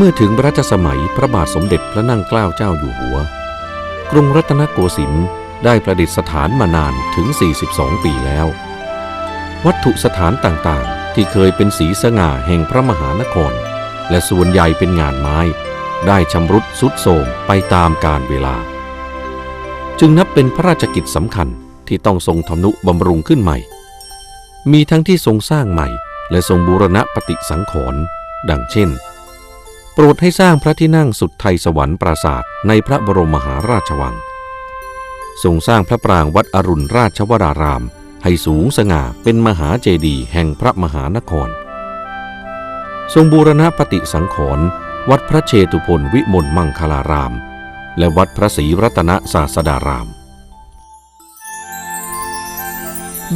เมื่อถึงรัชสมัยพระบาทสมเด็จพระนั่งเกล้าเจ้าอยู่หัว กรุงรัตนโกสินทร์ได้ประดิษฐานมานานถึง 42 ปีแล้ว วัตถุสถานต่างๆ ที่เคยเป็นสีสง่าแห่งพระมหานคร และส่วนใหญ่เป็นงานไม้ ได้ชำรุดสุดโทรมไปตามกาลเวลา จึงนับเป็นพระราชกิจสำคัญที่ต้องทรงทำนุบำรุงขึ้นใหม่ มีทั้งที่ทรงสร้างใหม่ และทรงบูรณะปฏิสังขรณ์ดังเช่น ปรดให้สร้างพระที่นั่งสุดไทยสวรรค์ปราสาทในพระบรมมหาราชวัง ทรงสร้างพระปรางวัดอรุณราชวราราม ให้สูงสง่าเป็นมหาเจดีย์แห่งพระมหานคร ทรงบูรณะปฏิสังขรณ์วัดพระเชตุพนวิมลมังคลาราม และวัดพระศรีรัตนศาสดาราม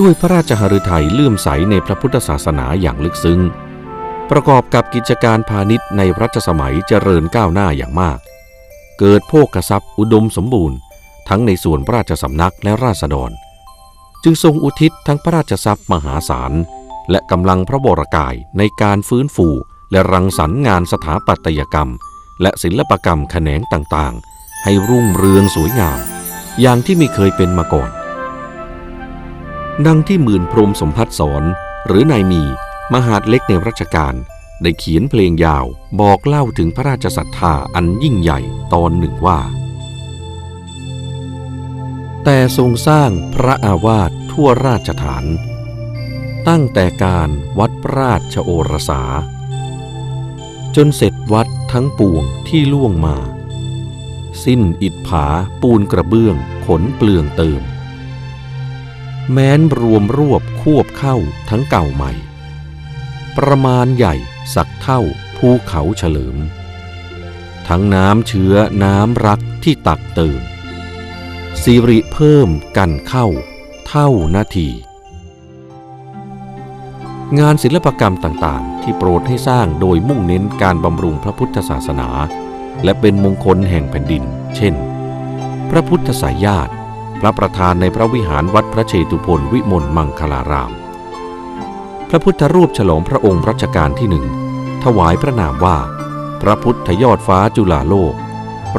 ด้วยพระราชหฤทัยเลื่อมใสในพระพุทธศาสนาอย่างลึกซึ้ง ประกอบกับกิจการพาณิชย์ในรัชสมัยเจริญก้าวหน้าอย่างมาก เกิดโภคทรัพย์อุดมสมบูรณ์ ทั้งในส่วนพระราชสำนักและราษฎร จึงทรงอุทิศทั้งพระราชทรัพย์มหาศาล และกำลังพระวรกายในการฟื้นฟูและรังสรรค์งานสถาปัตยกรรม และศิลปกรรมแขนงต่างๆ ให้รุ่งเรืองสวยงาม อย่างที่ไม่เคยเป็นมาก่อน ดังที่หมื่นพรมสมพัฒสอนหรือนายมี มหาดเล็กในรัชกาลได้เขียนเพลงยาวบอกเล่าถึงพระราชศรัทธาอันยิ่งใหญ่ตอนหนึ่งว่า แต่ทรงสร้างพระอาวาสทั่วราชฐาน ตั้งแต่การวัดราชโอรสา จนเสร็จวัดทั้งปวงที่ล่วงมา สิ้นอิฐผาปูนกระเบื้องขนเปลืองเติม แม้นรวมรวบควบเข้าทั้งเก่าใหม่ ประมาณใหญ่สักเท่าภูเขาเฉลิม ทั้งน้ำเชื้อน้ำรักที่ตักเติมสิริเพิ่มกันเข้าเท่านาที งานศิลปกรรมต่างๆ ที่โปรดให้สร้างโดยมุ่งเน้นการบำรุงพระพุทธศาสนา และเป็นมงคลแห่งแผ่นดิน เช่น พระพุทธสายญาติ พระประธานในพระวิหารวัดพระเชตุพนวิมลมังคลาราม พระพุทธรูปฉลองพระองค์รัชกาลที่หนึ่งถวายพระนามว่า พระพุทธยอดฟ้าจุฬาโลก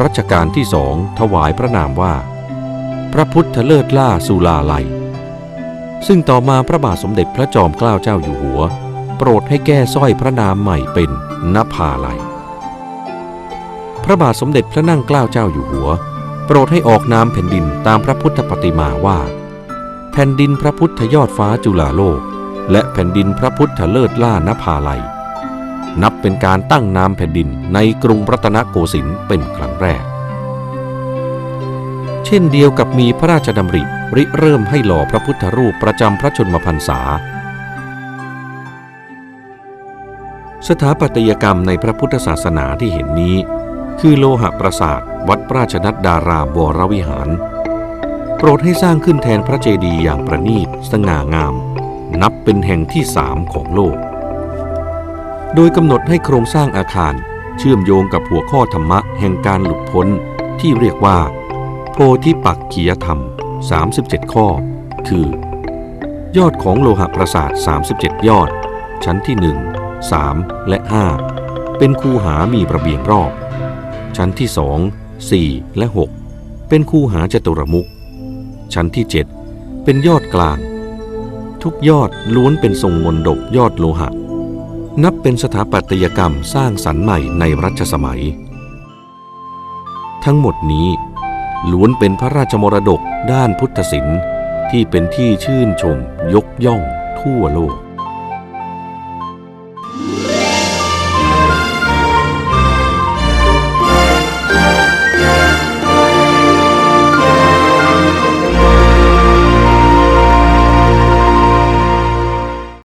รัชกาลที่สองถวายพระนามว่า พระพุทธเลิศล่าสุลาลัย ซึ่งต่อมาพระบาทสมเด็จพระจอมเกล้าเจ้าอยู่หัว โปรดให้แก้สร้อยพระนามใหม่เป็นนภาลัย พระบาทสมเด็จพระนั่งเกล้าเจ้าอยู่หัว โปรดให้ออกนามแผ่นดินตามพระพุทธปฏิมาว่า แผ่นดินพระพุทธยอดฟ้าจุฬาโลก และแผ่นดินพระพุทธเลิศล่านภาลัย นับเป็นการตั้งนามแผ่นดินในกรุงรัตนโกสินทร์เป็นครั้งแรก เช่นเดียวกับมีพระราชดำริริเริ่มให้หล่อพระพุทธรูปประจำพระชนมพรรษา สถาปัตยกรรมในพระพุทธศาสนาที่เห็นนี้ คือโลหะประสาทวัดราชนัดดารามวรวิหาร โปรดให้สร้างขึ้นแทนพระเจดีย์อย่างประณีตสง่างาม นับเป็นแห่งที่สามของโลก โดยกำหนดให้โครงสร้างอาคารเชื่อมโยงกับหัวข้อธรรมะแห่งการหลุดพ้นที่เรียกว่า โพธิปักขียธรรม 37 ข้อ คือ ยอดของโลหะประสาท 37 ยอด ชั้นที่ 1 3 และ 5 เป็นคูหามีระเบียงรอบ ชั้นที่ 2 4 และ 6 เป็นคูหาจตุรมุขชั้นที่ 7 เป็นยอดกลาง ทุกยอดล้วนเป็นทรงมนดกยอดโลหะ นับเป็นสถาปัตยกรรมสร้างสรรค์ใหม่ในรัชสมัย ทั้งหมดนี้ล้วนเป็นพระราชมรดกด้านพุทธศิลป์ที่เป็นที่ชื่นชมยกย่องทั่วโลก